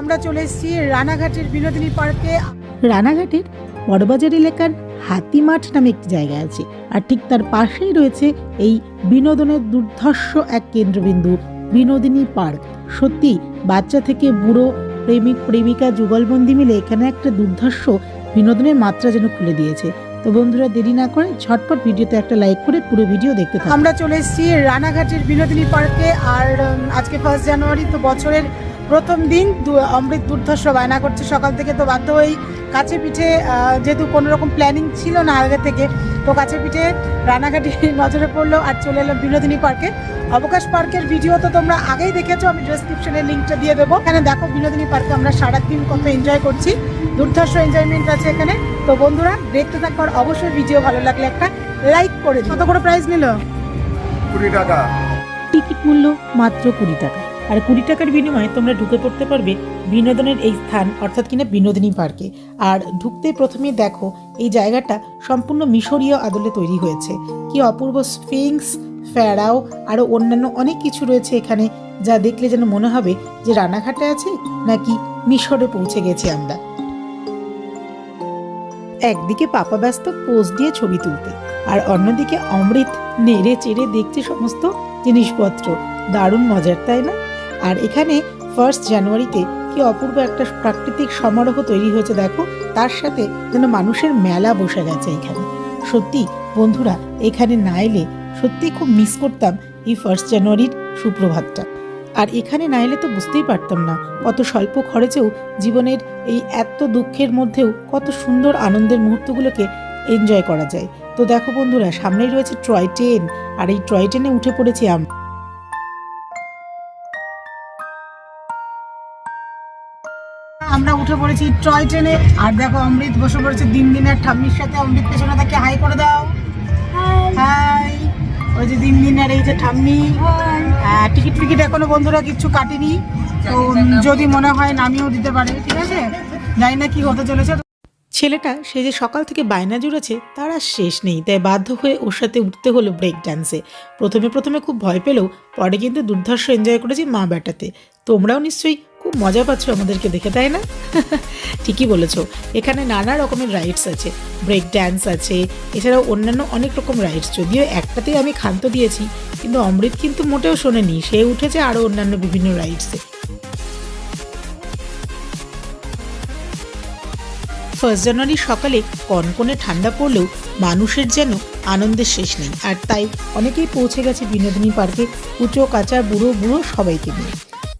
আমরা চলে এসেছি রানাঘাটের বিনোদিনী পার্কে। রানাঘাটের বড়বাজার এলাকার হাতিমাঠ নামে একটি জায়গা আছে আর ঠিক তার পাশেই রয়েছে এই বিনোদনের দুর্ধর্ষ এক কেন্দ্রবিন্দু, বিনোদিনী পার্ক। সত্যি, বাচ্চা থেকে বুড়ো প্রেমিক, প্রেমিকা যুগলবন্দি মিলে এখানে একটা দুর্ধর্ষ বিনোদনের মাত্রা যেন খুলে দিয়েছে। তো বন্ধুরা, দেরি না করে ঝটপট ভিডিওতে একটা লাইক করে পুরো ভিডিও দেখতে থাকুন। আমরা চলে এসেছি রানাঘাটের বিনোদিনী পার্কে আর আজকে ফার্স্ট জানুয়ারি তো বছরের প্রথম দিন দু- অমৃত দুর্ধর্ষ বায়না করছে। সকাল থেকে তো বাধ্য হয়েই কাছে পিঠে যেহেতু কোনো রকম প্ল্যানিং ছিল না আগে থেকে তো কাছে পিঠে রানাঘাটি নজরে পড়ল আর চলে এলো বিনোদিনী পার্কে। অবকাশ পার্কের ভিডিও তো তোমরা আগেই দেখেছ আমি ডেসক্রিপশনে লিঙ্কটা দিয়ে দেবো। এখানে দেখো বিনোদিনী পার্কে আমরা সারাদিন কত এনজয় করছি। দুর্ধর্ষ এনজয়মেন্ট আছে এখানে। তো বন্ধুরা দেখতে থাকার অবশ্যই ভিডিও ভালো লাগলে একটা লাইক করে দিও। কত করে প্রাইস নিল? কুড়ি টাকা। টিকিট মূল্য মাত্র কুড়ি টাকা। আর কুড়ি টাকার বিনিময়ে তোমরা ঢুকে পড়তে পারবে বিনোদনের এই স্থান, অর্থাৎ কিনা বিনোদিনী পার্কে। আর ঢুকতে প্রথমেই দেখো, এই জায়গাটা সম্পূর্ণ মিশরীয় আদলে তৈরি হয়েছে। কি অপূর্ব স্ফিংস ফ্যারাও আরও অন্যান্য অনেক কিছু রয়েছে এখানে, যা দেখলে যেন মনে হবে যে রানাঘাটে আছে নাকি মিশরে পৌঁছে গেছি আমরা। একদিকে পাপা ব্যস্ত পোজ দিয়ে ছবি তুলতে, আর অন্যদিকে অমৃত নেড়ে চেড়ে দেখছে সমস্ত জিনিসপত্র। দারুণ মজার, তাই না? আর এখানে ফার্স্ট জানুয়ারিতে কি অপূর্ব একটা প্রাকৃতিক সমারোহ তৈরি হয়েছে দেখো, তার সাথে যেন মানুষের মেলা বসে গেছে এখানে। সত্যি, বন্ধুরা, এখানে না এলে সত্যি খুব মিস করতাম এই ফার্স্ট জানুয়ারির সুপ্রভাতটা। আর এখানে না এলে তো বুঝতেই পারতাম না, কত স্বল্প খরচেও জীবনের এই এত দুঃখের মধ্যেও কত সুন্দর আনন্দের মুহূর্তগুলোকে এনজয় করা যায়। তো দেখো বন্ধুরা, সামনেই রয়েছে টয় ট্রেন, আর এই টয় ট্রেনে উঠে পড়েছি আমরা আমরা উঠে পড়েছি টয় ট্রেনে। আর দেখো অমৃত বসে পড়েছে দিন দিনের ঠাম্মির সাথে। অমৃত পেছনে তাকে হাই করে দাও। হাই। ওই যে দিন দিন আর এই যে ঠাম্মি। হ্যাঁ, টিকিট ফিকিট এখনও বন্ধুরা কিচ্ছু কাটেনি। তো যদি মনে হয় নামিয়েও দিতে পারে ঠিক আছে? জানি না কি হতে চলেছে। ছেলেটা সে যে সকাল থেকে বায়না জুড়েছে তার আর শেষ নেই। তাই বাধ্য হয়ে ওর সাথে উঠতে হলো ব্রেক ডান্সে প্রথমে প্রথমে খুব ভয় পেলেও পরে কিন্তু দুর্ধর্ষ এনজয় করেছি মা বেটাতে তোমরাও নিশ্চয়ই খুব মজা পাচ্ছ আমাদেরকে দেখে, তাই না? ঠিকই বলেছ। এখানে নানা রকমের রাইডস আছে ব্রেক ড্যান্স আছে, এছাড়াও অন্যান্য অনেক রকম রাইডস যদিও একটাতেই আমি ক্ষান্ত দিয়েছি, কিন্তু অমৃত কিন্তু মোটেও শোনেনি। সে উঠেছে আরও অন্যান্য বিভিন্ন রাইডসে ফার্স্ট জানুয়ারি সকালে কনকনে ঠান্ডা পড়লেও মানুষের যেন আনন্দের শেষ নেই। আর তাই অনেকেই পৌঁছে গেছে বিনোদিনী পার্কে কুচো কাঁচা বুড়ো বুড়ো সবাইকে নিয়ে।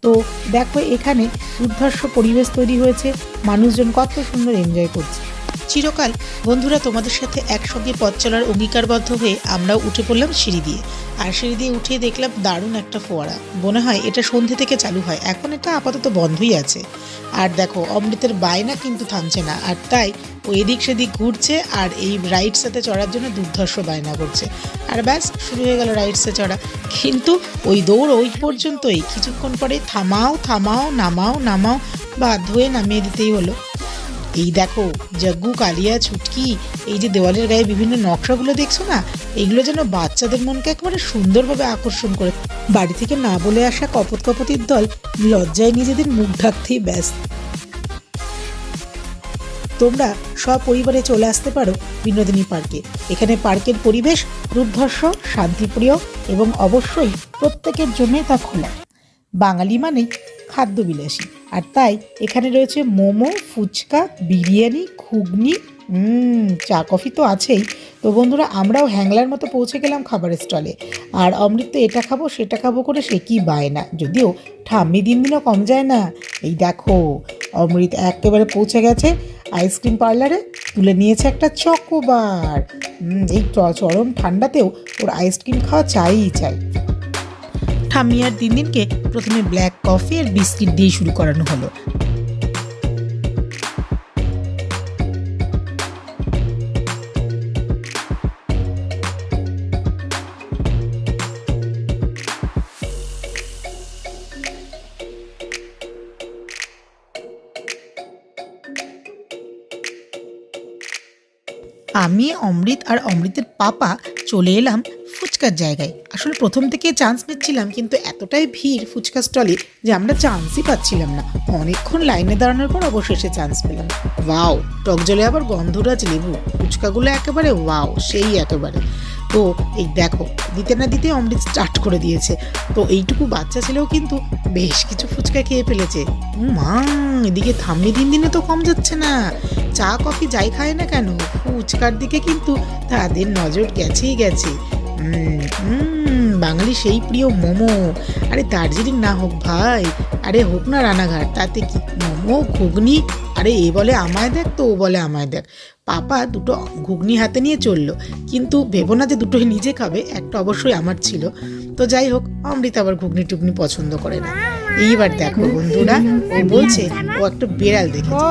তো দেখো এখানে উদ্ধর্ষ পরিবেশ তৈরি হয়েছে। মানুষজন কত সুন্দর এনজয় করছে। চিরকাল। বন্ধুরা, তোমাদের সাথে একসঙ্গে পথ চলার অঙ্গীকারবদ্ধ হয়ে আমরাও উঠে পড়লাম সিঁড়ি দিয়ে। আর সিঁড়ি দিয়ে উঠে দেখলাম দারুণ একটা ফোয়ারা। মনে হয় এটা সন্ধে থেকে চালু হয়, এখন এটা আপাতত বন্ধই আছে। আর দেখো, অমৃতের বায়না কিন্তু থামছে না, আর তাই ও এদিক সেদিক ঘুরছে আর এই রাইডসেতে চড়ার জন্য দুর্ধর্ষ বায়না করছে। আর ব্যাস, শুরু হয়ে গেল রাইডসে চড়া। কিন্তু ওই দৌড় ওই পর্যন্তই। কিছুক্ষণ পরে থামাও থামাও, নামাও নামাও বাধ্য হয়ে নামিয়ে দিতেই হলো। এই দেখো, জগ্গু, কালিয়া, ছুটকি, এই যে দেওয়ালের গায়ে বিভিন্ন নকশাগুলো দেখছ না? এগুলো যেন বাচ্চাদের মনকে একেবারে সুন্দরভাবে আকর্ষণ করে। বাড়ি থেকে না বলে আসা কপত কপতির দল লজ্জায় নিজেদের মুখ ঢাকতেই ব্যস্ত। তোমরা সপরিবারে চলে আসতে পারো বিনোদিনী পার্কে। এখানে পার্কের পরিবেশ দুর্ধর্ষ শান্তিপ্রিয় এবং অবশ্যই প্রত্যেকের জন্যে তা খোলা। বাঙালি মানে খাদ্যবিলাসী আর তাই এখানে রয়েছে মোমো, ফুচকা, বিরিয়ানি, ঘুগনি চা কফি তো আছেই। তো বন্ধুরা, আমরাও হ্যাংলার মতো পৌঁছে গেলাম খাবারের স্টলে। আর অমৃত এটা খাব, সেটা খাব করে সে কি বায় না? যদিও ঠাম্মি দিন দিনও কম যায় না। এই দেখো, অমৃত একেবারে পৌঁছে গেছে। আইসক্রিম পার্লারে তুলে নিয়েছে একটা চকোবার। এই চরম ঠান্ডাতেও ওর আইসক্রিম খাওয়া চাইই চাই। ঠাম্মি আর দিন দিনকে প্রথমে ব্ল্যাক কফি আর বিস্কিট দিয়ে শুরু করানো হলো। আমি, অমৃত আর অমৃতের পাপা চলে এলাম ফুচকার জায়গায়। আসলে প্রথম থেকে চান্স নিচ্ছিলাম, কিন্তু এতটাই ভিড় ফুচকা স্টলে যে আমরা চান্সই পাচ্ছিলাম না। অনেকক্ষণ লাইনে দাঁড়ানোর পর অবশেষে চান্স পেলাম। ওয়াও টক জলে আবার গন্ধরাজ লেবু। ফুচকাগুলো একেবারে ওয়াও সেই একেবারে। তো এই দেখো, দিতে না দিতে অমৃত স্টার্ট করে দিয়েছে। তো এইটুকু বাচ্চা ছেলেও কিন্তু বেশ কিছু ফুচকা খেয়ে ফেলেছে। মা, এদিকে থামনি দিন দিনে তো কম যাচ্ছে না। চা, কফি যাই খায় না কেন? ফুচকার দিকে কিন্তু তাদের নজর গেছেই গেছে। বাঙালি সেই প্রিয় মোমো। আরে দার্জিলিং না হোক ভাই, আরে হোক না রানাঘাট, তাতে কি? মোমো, ঘুগনি, আরে এ বলে আমায় দেখ তো ও বলে আমায় দেখ। পাপা দুটো ঘুগনি হাতে নিয়ে চলল, কিন্তু ভেবো না যে দুটোই নিজে খাবে, একটা অবশ্যই আমার ছিল। তো যাই হোক, অমৃত আবার ঘুগনি টুগনি পছন্দ করে না। এইবার দেখো বন্ধুরা, ও বলছে, ও একটা বিড়াল দেখেছে।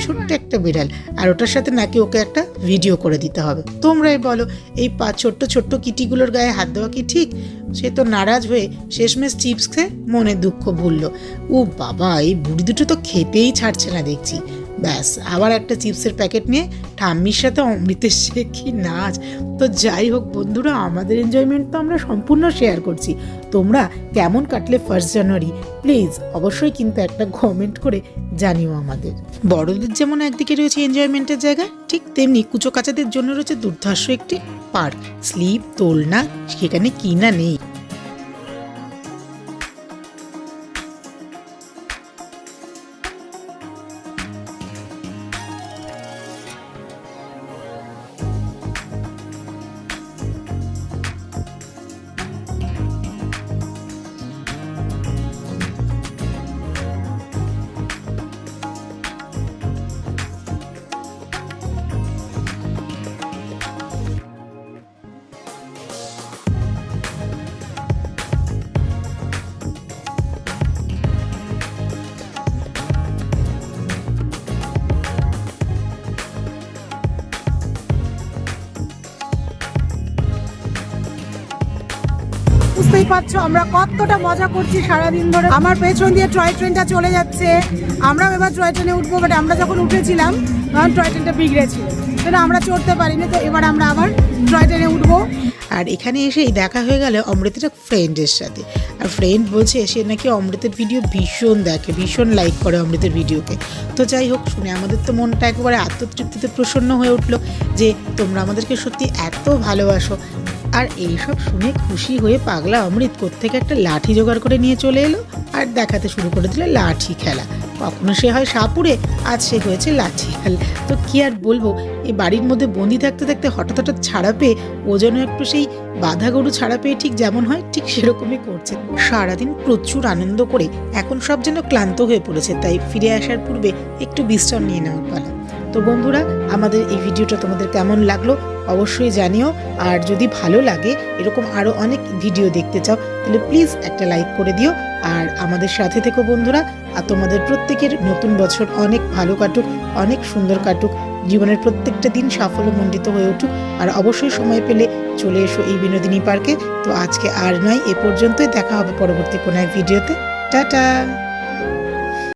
ছোট্ট একটা বিড়াল। আর ওটার সাথে নাকি ওকে একটা ভিডিও করে দিতে হবে। তোমরাই বলো, এই পা, ছোট্ট ছোট্ট কিটিগুলোর গায়ে হাত দেওয়া কি ঠিক? সে তো নারাজ হয়ে শেষমেশ চিপস খেয়ে মনে দুঃখ ভুললো। ও বাবা, এই বুড়ি দুটো তো খেতেই ছাড়ছে না দেখছি। ব্যাস, আবার একটা চিপসের প্যাকেট নিয়ে ঠাম্মির সাথে অমৃতের সে কি নাচ। তো যাই হোক বন্ধুরা, আমাদের এনজয়মেন্ট তো আমরা সম্পূর্ণ শেয়ার করছি। তোমরা কেমন কাটলে ফার্স্ট জানুয়ারি প্লিজ অবশ্যই কিন্তু একটা কমেন্ট করে জানিও আমাদের। বড়দের যেমন একদিকে রয়েছে এনজয়মেন্টের জায়গা, ঠিক তেমনি কুচো কাচাদের জন্য রয়েছে দুর্ধর্ষ একটি পার্ক। স্লিপ, দোলনা, সেখানে কি না নেই। পারছ আমরা কতটা মজা করছি সারাদিন ধরে। আমার পেছন দিয়ে টয় ট্রেনটা চলে যাচ্ছে। আমরাও এবার টয় ট্রেনে উঠবো বাট আমরা যখন উঠেছিলাম, তখন টয় ট্রেনটা বিগড়েছিল। সেটা আমরা চড়তে পারিনি, তো এবার আমরা আবার টয় ট্রেনে উঠবো। আর এখানে এসেই দেখা হয়ে গেল অমৃতের ফ্রেন্ডের সাথে। আর ফ্রেন্ড বলছে, সে নাকি অমৃতের ভিডিও ভীষণ দেখে, ভীষণ লাইক করে অমৃতের ভিডিওকে তো যাই হোক, শুনে আমাদের তো মনটা একেবারে আত্মতৃপ্তিতে প্রসন্ন হয়ে উঠল যে তোমরা আমাদেরকে সত্যি এত ভালোবাসো। আর এইসব শুনে খুশি হয়ে পাগলা অমৃত কোত্থেকে একটা লাঠি জোগাড় করে নিয়ে চলে এলো আর দেখাতে শুরু করে দিল লাঠি খেলা। কখনো সে হয় সাপুরে আজ সে হয়েছে লাঠি খেলা। তো কি আর বলব এই বাড়ির মধ্যে বন্দি থাকতে থাকতে হঠাৎ হঠাৎ ছাড়া পেয়ে ও যেন একটু সেই বাধা গরু ছাড়া পেয়ে ঠিক যেমন হয়, ঠিক সেরকমই করছে। সারাদিন প্রচুর আনন্দ করে এখন সব যেন ক্লান্ত হয়ে পড়েছে, তাই ফিরে আসার পূর্বে একটু বিশ্রাম নিয়ে নেওয়ার পালা। তো বন্ধুরা, আমাদের এই ভিডিওটা তোমাদের কেমন লাগল অবশ্যই জানিও। আর যদি ভালো লাগে, এরকম আরও অনেক ভিডিও দেখতে চাও, তাহলে প্লিজ একটা লাইক করে দিও। আর আমাদের সাথে থেকো বন্ধুরা, আর তোমাদের প্রত্যেকের নতুন বছর অনেক ভালো কাটুক, অনেক সুন্দর কাটুক, জীবনের প্রত্যেকটা দিন সাফল্যমণ্ডিত হয়ে উঠুক। আর অবশ্যই সময় পেলে চলে এসো এই বিনোদিনী পার্কে। তো আজকে আর নয়, এ পর্যন্তই, দেখা হবে পরবর্তী কোনো এক ভিডিওতে। টাটা!